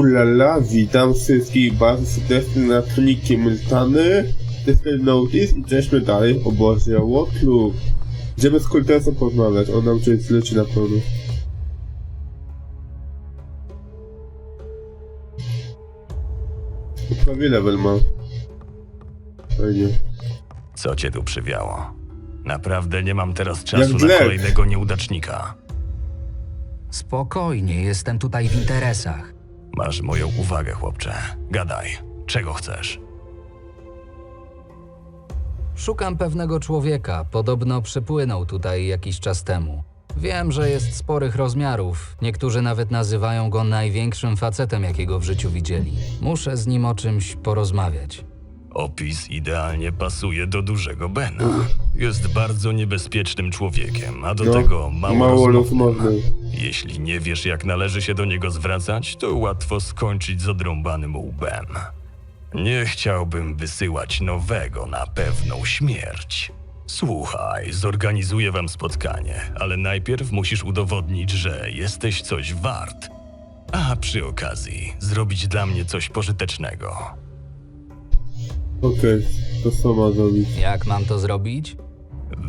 Ulala, witam wszystkich bardzo serdecznie na troniki Myltany. To jest Notice i jesteśmy dalej w obozie Łotlu. Idziemy z Kultesem porozmawiać, on nam coś zleci na pewno. Prawie level ma. Fajnie. Co cię tu przywiało? Naprawdę nie mam teraz czasu na Black. kolejnego nieudacznika. Spokojnie, jestem tutaj w interesach. Masz moją uwagę, chłopcze. Gadaj. Czego chcesz? Szukam pewnego człowieka, podobno przypłynął tutaj jakiś czas temu. Wiem, że jest sporych rozmiarów. Niektórzy nawet nazywają go największym facetem, jakiego w życiu widzieli. Muszę z nim o czymś porozmawiać. Opis idealnie pasuje do dużego Bena. Jest bardzo niebezpiecznym człowiekiem, a do No, tego mało, mało rozmownym. rozmowny. Jeśli nie wiesz, jak należy się do niego zwracać, to łatwo skończyć z odrąbanym łbem. Nie chciałbym wysyłać nowego na pewną śmierć. Słuchaj, zorganizuję wam spotkanie, ale najpierw musisz udowodnić, że jesteś coś wart. A przy okazji, zrobić dla mnie coś pożytecznego. Okej, to co ma zrobić? Jak mam to zrobić?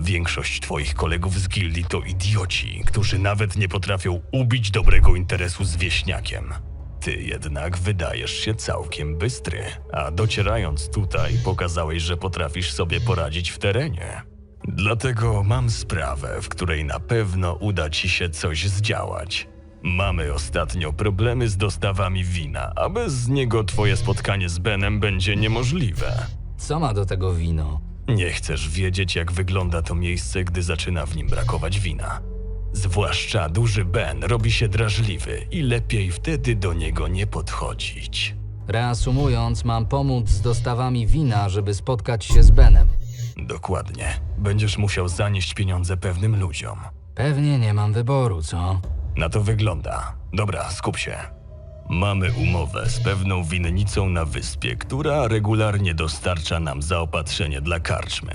Większość twoich kolegów z gildii to idioci, którzy nawet nie potrafią ubić dobrego interesu z wieśniakiem. Ty jednak wydajesz się całkiem bystry, a docierając tutaj pokazałeś, że potrafisz sobie poradzić w terenie. Dlatego mam sprawę, w której na pewno uda ci się coś zdziałać. Mamy ostatnio problemy z dostawami wina, a bez niego twoje spotkanie z Benem będzie niemożliwe. Co ma do tego wino? Nie chcesz wiedzieć, jak wygląda to miejsce, gdy zaczyna w nim brakować wina. Zwłaszcza duży Ben robi się drażliwy i lepiej wtedy do niego nie podchodzić. Reasumując, mam pomóc z dostawami wina, żeby spotkać się z Benem. Dokładnie. Będziesz musiał zanieść pieniądze pewnym ludziom. Pewnie nie mam wyboru, co? Na to wygląda. Dobra, skup się. Mamy umowę z pewną winnicą na wyspie, która regularnie dostarcza nam zaopatrzenie dla karczmy.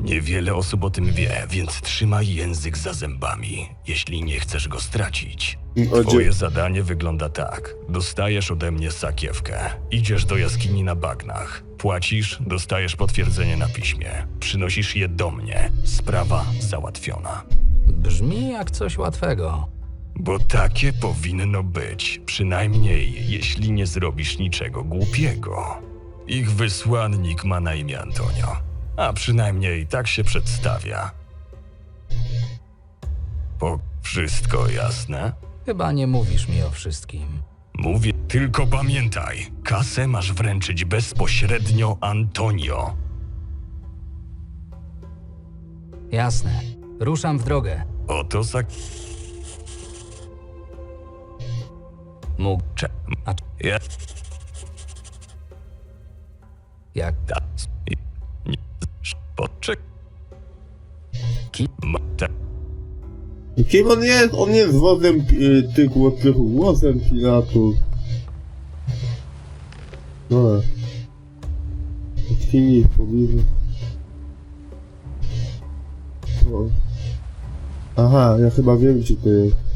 Niewiele osób o tym wie, więc trzymaj język za zębami, jeśli nie chcesz go stracić. O, Twoje zadanie wygląda tak. Dostajesz ode mnie sakiewkę. Idziesz do jaskini na bagnach. Płacisz, dostajesz potwierdzenie na piśmie. Przynosisz je do mnie. Sprawa załatwiona. Brzmi jak coś łatwego. Bo takie powinno być, przynajmniej jeśli nie zrobisz niczego głupiego. Ich wysłannik ma na imię Antonio, a przynajmniej tak się przedstawia. Po wszystko jasne? Chyba nie mówisz mi o wszystkim. Mówię, tylko pamiętaj, kasę masz wręczyć bezpośrednio Antonio. Jasne. Ruszam w drogę. Oto sak... Mógł. Cze... A Ja... jak. Nie... Poczek... ki? Ma... Ta... Kim on jest? On jest wozem y, tych łotrych, łozem piratów. No. Jaskini, pobliżu. O. Aha, ja chyba wiem gdzie to jest.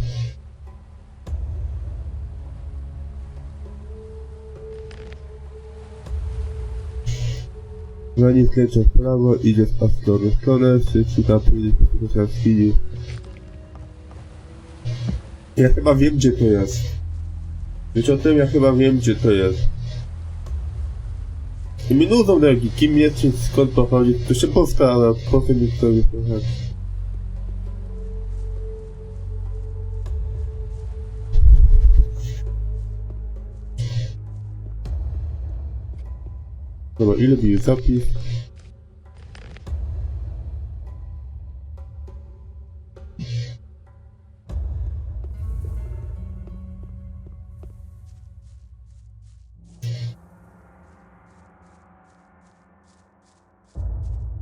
Zanim kręcę w prawo, idzie w. Stronę, czy szuka pójdzie po jaskini. Ja chyba wiem gdzie to jest. Wiecie o tym? Ja chyba wiem gdzie to jest. I mi nudzą nogi, kim jest, skąd pochodzi, to się postara, potem mi to trochę. Dobra, ile bije zapis?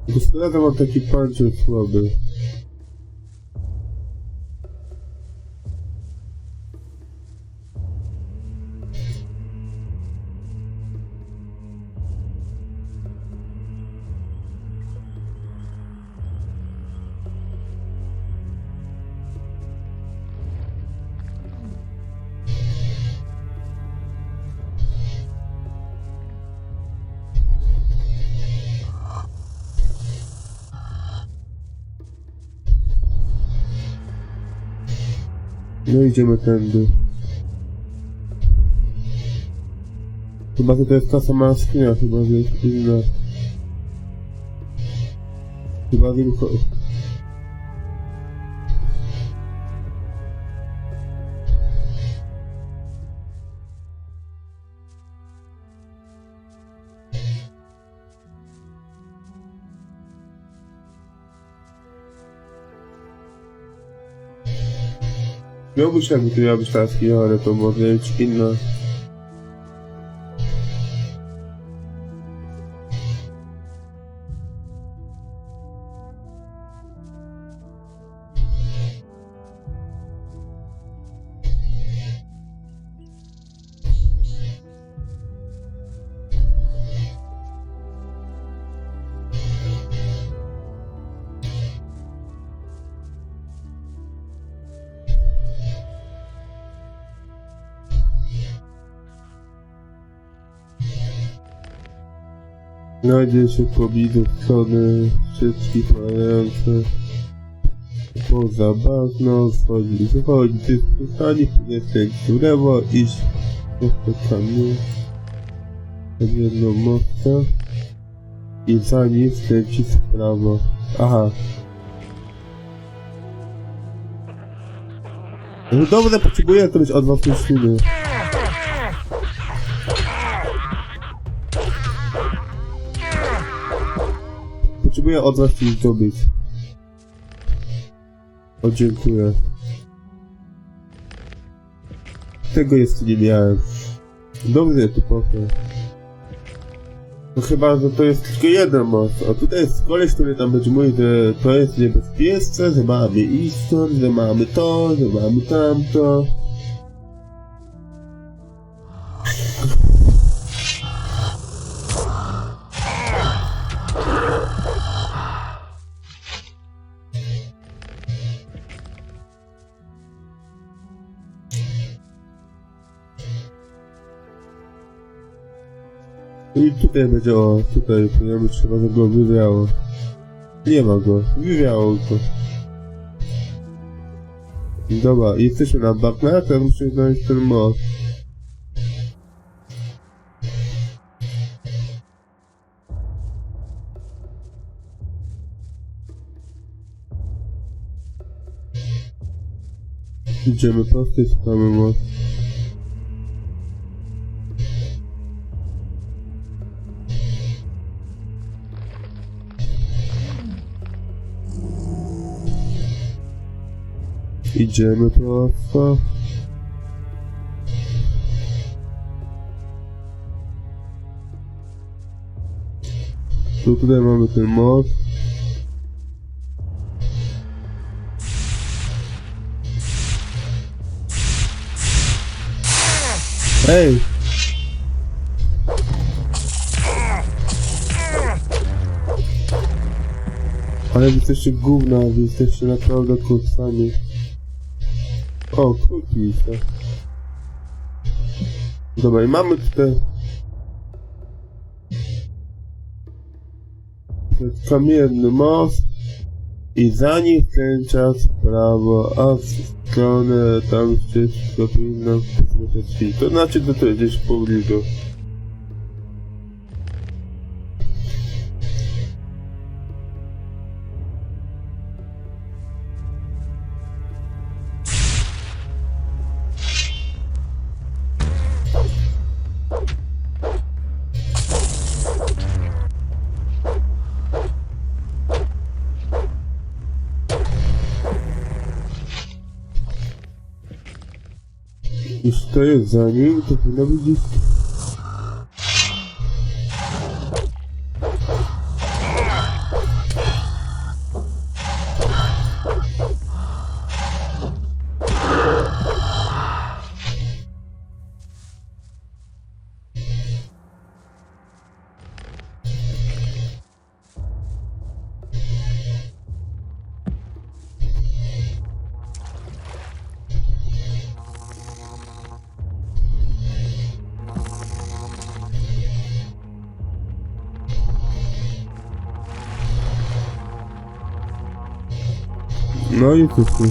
Gospodarza mam taki panczyk słaby. Idziemy tędy. Chyba że to jest ta sama skrzynia, chyba że jest inna. Chyba że Miałbyś jakby tu miała być taski, ale to może być inna. Znajdzie się pobliżu strony wszystkich mających poza bagno, wchodzi, wychodzi, ty stanie, skręcić w lewo, iść postępami pod jedną mostę i za nim skręcić w prawo. Aha. No potrzebuję to być od was myślimy. Potrzebuję od was coś zdobyć. O, dziękuję. Tego jeszcze nie miałem. Dobrze, tu poszło. No chyba, że to jest tylko jeden most. A tutaj jest koleś, który tam będzie mówił, że to jest niebezpieczne, że mamy iść że mamy to, że mamy tamto. I tutaj będzie, o, tutaj, to ja myślę, że go wywiało. Nie ma go, wywiało go. Dobra, jesteśmy na Bakna, teraz musimy znaleźć ten most. Idziemy prosto i szukamy most. Idziemy prosto. Tu tutaj mamy ten most. Ej! Ale jesteście gówna, wy jesteście naprawdę kursami. O, to. Dobra, i mamy tutaj... Kamienny most. I za nim kręcać w prawo, a w stronę tam gdzieś powinno być To znaczy, że to jest gdzieś w pobliżu. Jeśli to jest za nim, to No i kuku.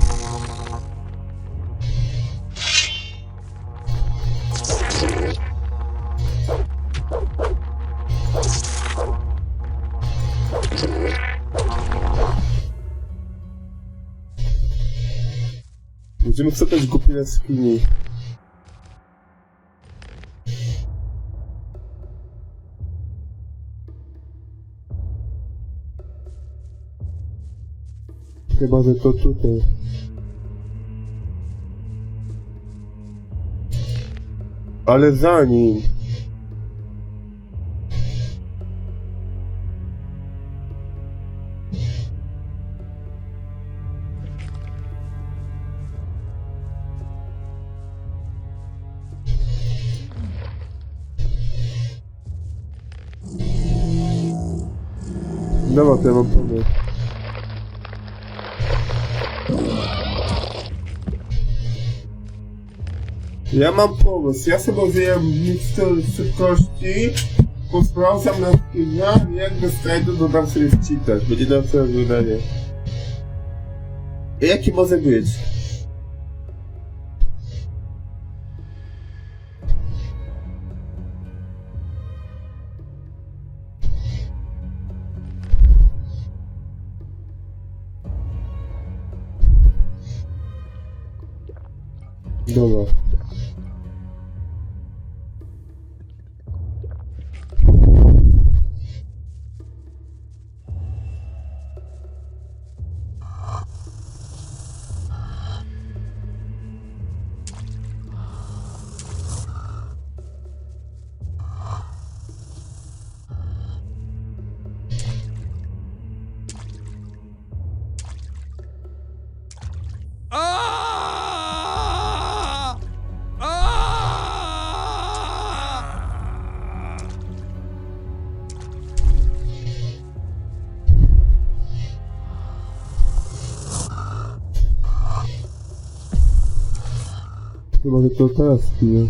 Będziemy chce też głupie jaskini. Chyba, że to tutaj. Ale za nim. Dobra, to ja mam pomysł. Ja mam pomysł. Ja sobie wiem mikstur szybkości, posprawdzam na skinia i jak dostaję dodam sobie w cheatach. Będzie na to wydanie. Jaki może być? Chyba, że to teraz piję.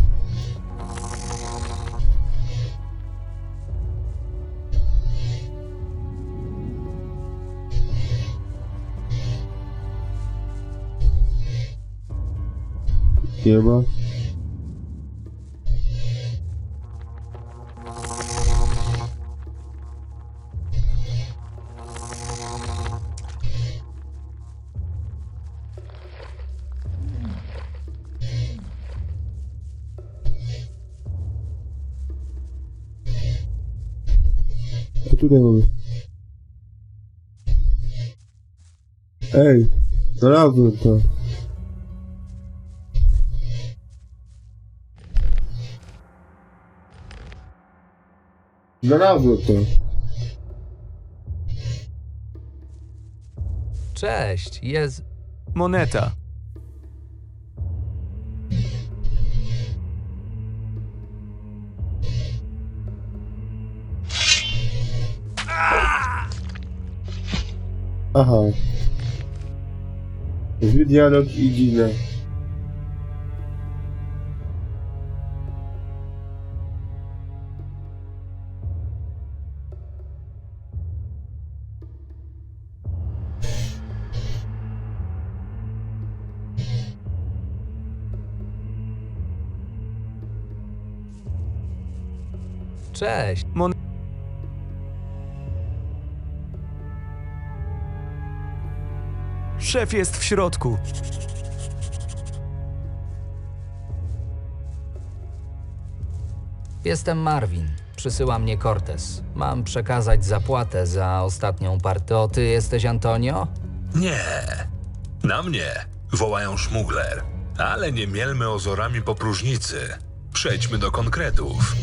Tutaj mamy. Ej, znalazłem to. Znalazłem to. Cześć, jest. Moneta. Aha. Zły dialog i ginę. Cześć. Mon... Szef jest w środku. Jestem Marvin. Przysyła mnie Cortez. Mam przekazać zapłatę za ostatnią partię. O, ty jesteś Antonio? Nie. Na mnie wołają szmugler. Ale nie mielmy ozorami po próżnicy. Przejdźmy do konkretów.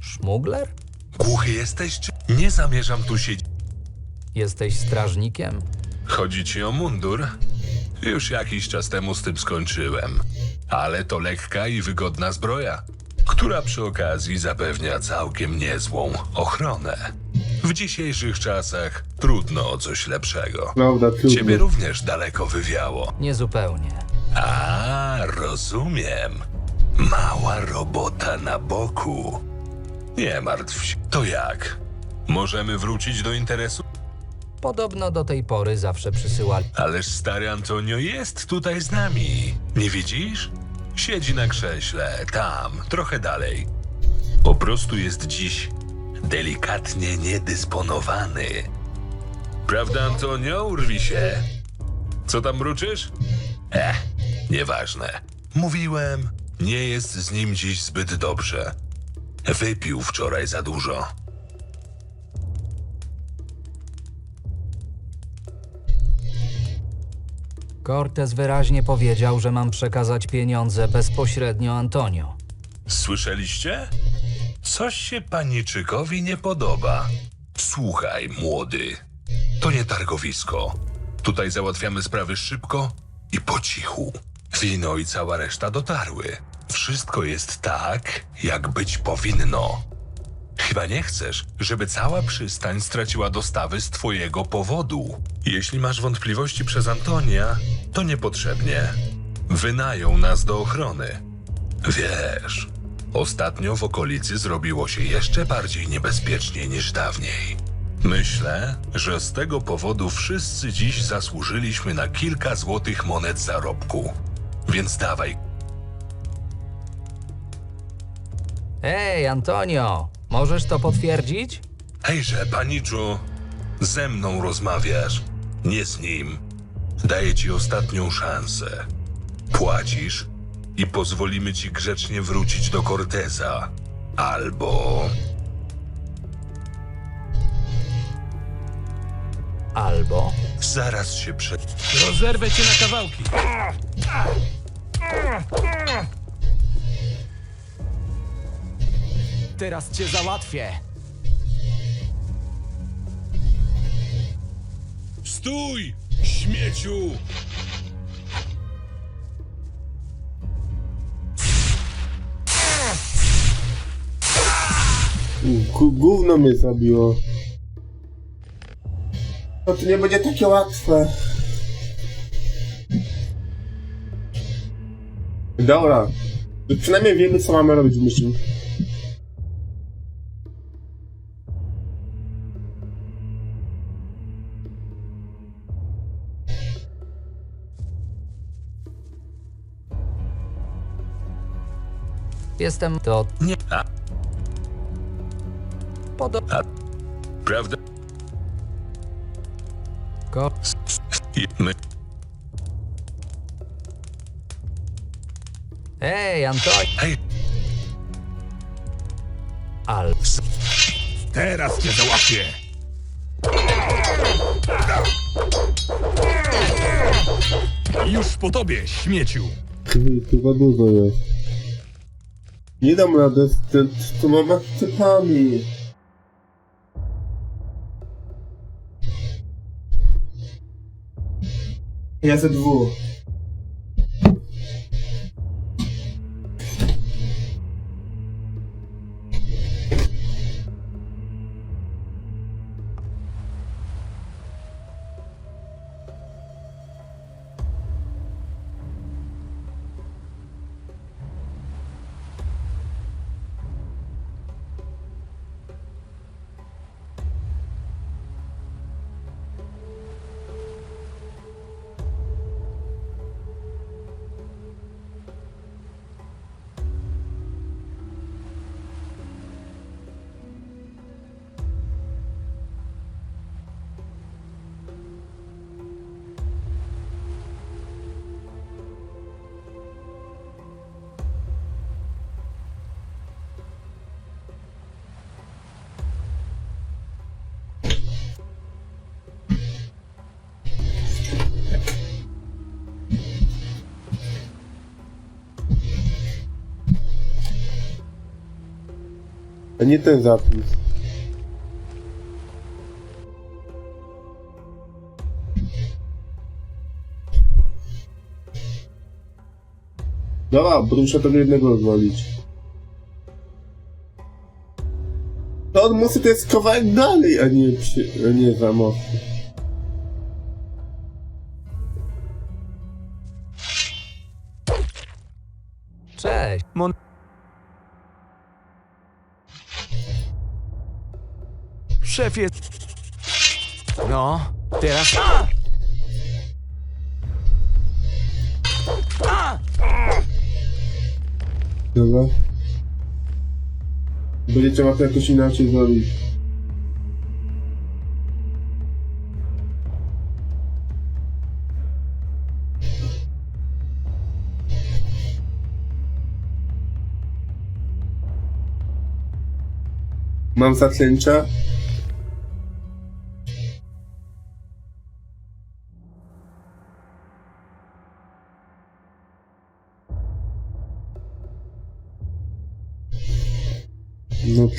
Szmugler? Głuchy jesteś, czy nie zamierzam tu siedzieć? Jesteś strażnikiem? Chodzi ci o mundur? Już jakiś czas temu z tym skończyłem. Ale to lekka i wygodna zbroja, która przy okazji zapewnia całkiem niezłą ochronę. W dzisiejszych czasach trudno o coś lepszego. Prawda, trudno. Ciebie również daleko wywiało. Niezupełnie. A, rozumiem. Mała robota na boku. Nie martw się. To jak? Możemy wrócić do interesu? Podobno do tej pory zawsze przysyłali. Ależ stary Antonio jest tutaj z nami. Nie widzisz? Siedzi na krześle, tam, trochę dalej. Po prostu jest dziś delikatnie niedysponowany. Prawda, Antonio? Urwi się. Co tam mruczysz? Eh, nieważne. Mówiłem, nie jest z nim dziś zbyt dobrze. Wypił wczoraj za dużo. Cortez wyraźnie powiedział, że mam przekazać pieniądze bezpośrednio Antonio. Słyszeliście? Coś się paniczykowi nie podoba. Słuchaj, młody. To nie targowisko. Tutaj załatwiamy sprawy szybko i po cichu. Wino i cała reszta dotarły. Wszystko jest tak, jak być powinno. Chyba nie chcesz, żeby cała przystań straciła dostawy z twojego powodu. Jeśli masz wątpliwości przez Antonia, to niepotrzebnie. Wynają nas do ochrony. Wiesz, ostatnio w okolicy zrobiło się jeszcze bardziej niebezpiecznie niż dawniej. Myślę, że z tego powodu wszyscy dziś zasłużyliśmy na kilka złotych monet zarobku. Więc dawaj, Ej, Antonio, możesz to potwierdzić? hejże, paniczu, ze mną rozmawiasz, nie z nim. Daję ci ostatnią szansę. Płacisz i pozwolimy ci grzecznie wrócić do Corteza. Albo Albo. zaraz się prze... Rozerwę cię na kawałki. Teraz cię załatwię. Stój, śmieciu! Gu- Gówno mnie zabiło. No to nie będzie takie łatwe. Dobra. To Przynajmniej wiemy co mamy robić w mission. Jestem to. Nie. A, Podobno. prawda? I my... Ej, Antonio. Hej, Al. Teraz cię załatwię! Już po tobie, śmieciu! Chyba dużo jest. Nie dam rady z tym, z tyloma typami. Ja ze dwóch. A nie ten zapis. Dobra, bo muszę tego jednego rozwalić. To od mosty to jest kawałek dalej, a nie, przy, a nie za. Cześć. Mon... szefie. No, teraz... A! A! Dobra. Będzie trzeba to jakoś inaczej zrobić. Mam zaklęcia?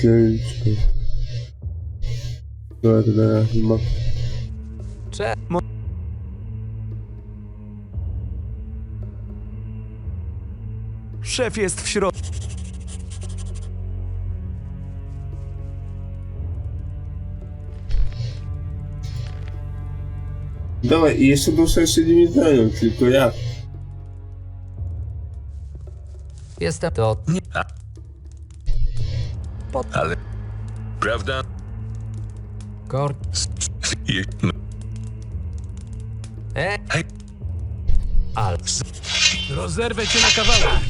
Klęczko. Dobra, nie ma. Cze... Szef jest w środku. Dawaj, i jeszcze muszę jeszcze nimi zająć, tylko jak? Jestem to... Ale... Prawda? Kor... Je... E... Hej. Al... Rozerwę cię na kawałki.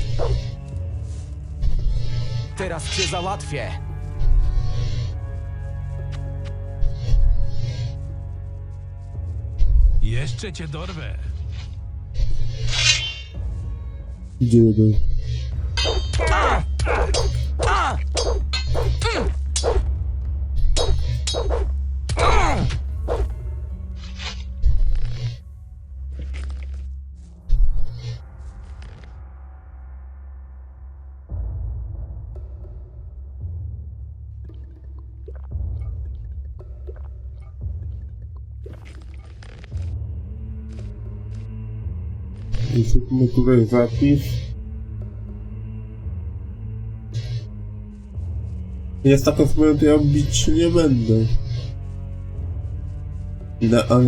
Teraz cię załatwię. Jeszcze cię dorwę. Gdzie jeden? I zróbmy tutaj zapis. Jest taka sprawa, to ja bić się nie będę. No, ale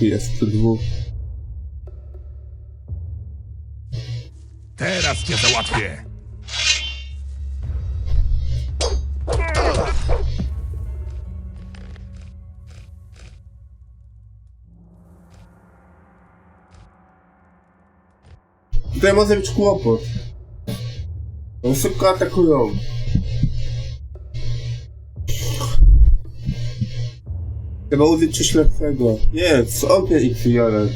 Jest dwóch. Teraz cię załatwię. Tutaj może być kłopot. Oni szybko atakują. Trzeba użyć coś lepszego. Nie, z ognia ich wyjarę.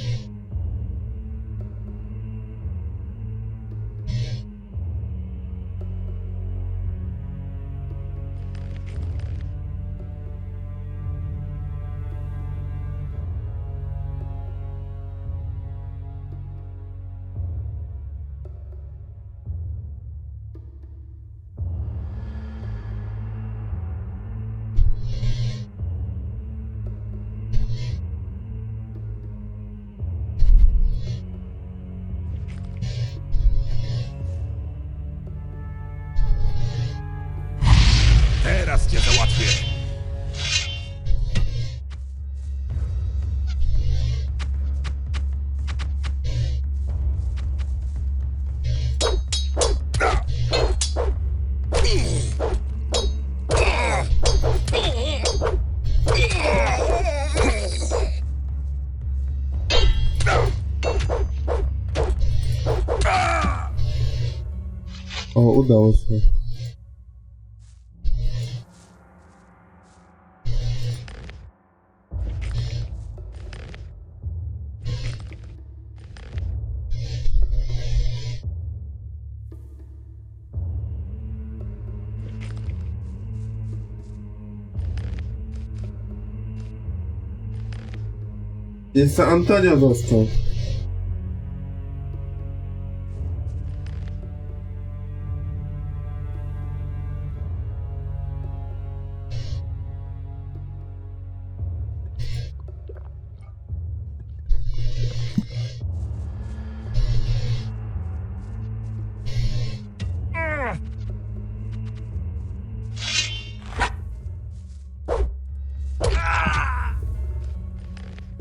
Jeszcze Antonio dostał.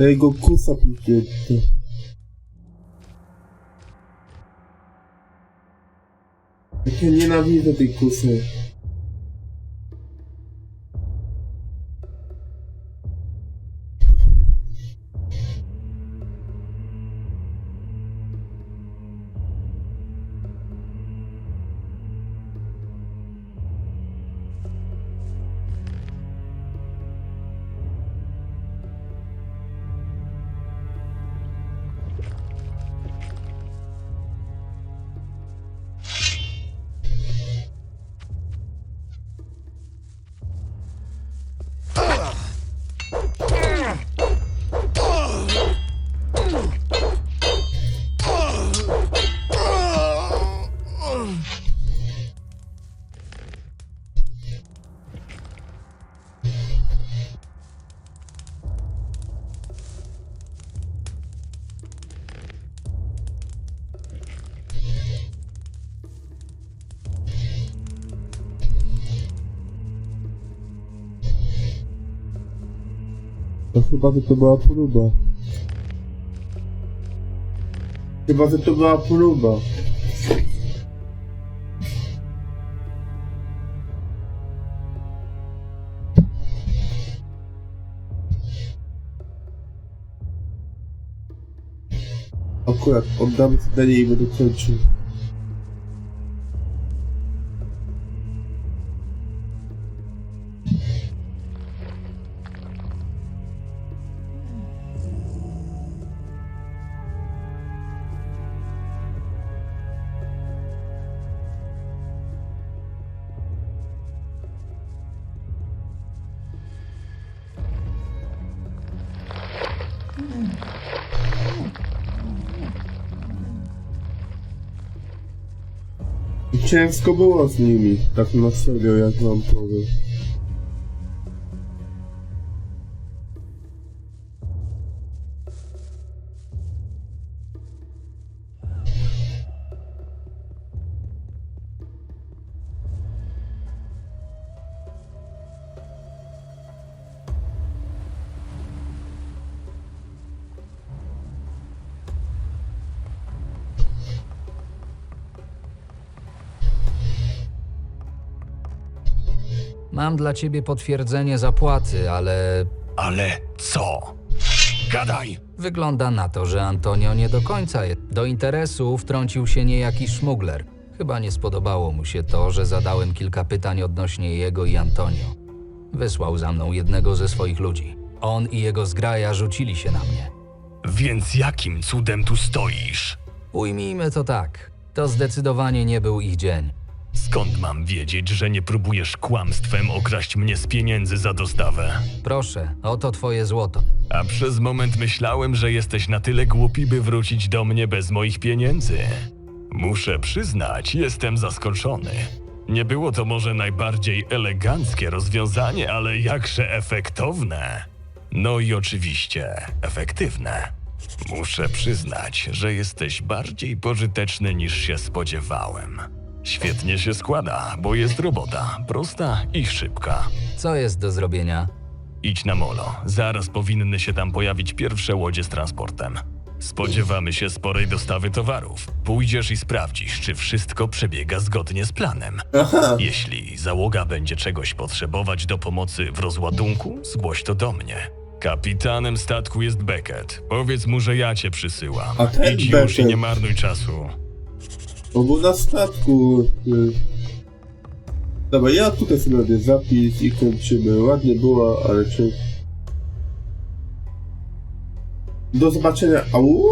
Ja jego kusa pięknie. Jak ja nienawidzę tej kusy. Chyba, że to była próba. Chyba, że to była próba. Akurat oddam zdanie i będę kończył. Ciężko było z nimi, tak na serio, jak wam powiem. Mam dla ciebie potwierdzenie zapłaty, ale Ale co? Gadaj! wygląda na to, że Antonio nie do końca jest. Do interesu wtrącił się niejaki szmugler. Chyba nie spodobało mu się to, że zadałem kilka pytań odnośnie jego i Antonio. Wysłał za mną jednego ze swoich ludzi. On i jego zgraja rzucili się na mnie. Więc jakim cudem tu stoisz? Ujmijmy to tak. To zdecydowanie nie był ich dzień. Skąd mam wiedzieć, że nie próbujesz kłamstwem okraść mnie z pieniędzy za dostawę? Proszę, oto twoje złoto. A przez moment myślałem, że jesteś na tyle głupi, by wrócić do mnie bez moich pieniędzy. Muszę przyznać, jestem zaskoczony. Nie było to może najbardziej eleganckie rozwiązanie, ale jakże efektowne. No i oczywiście efektywne. Muszę przyznać, że jesteś bardziej pożyteczny niż się spodziewałem. Świetnie się składa, bo jest robota prosta i szybka. Co jest do zrobienia? Idź na molo. Zaraz powinny się tam pojawić pierwsze łodzie z transportem. Spodziewamy się sporej dostawy towarów. Pójdziesz i sprawdzisz, czy wszystko przebiega zgodnie z planem. Aha, Jeśli załoga będzie czegoś potrzebować do pomocy w rozładunku, zgłoś to do mnie. Kapitanem statku jest Beckett. Powiedz mu, że ja cię przysyłam. A ten Idź już i Beckett. nie marnuj czasu. Bo był na statku. y. Dobra, ja tutaj sobie robię zapis i kończymy. Ładnie było, ale czy... Do zobaczenia. Au!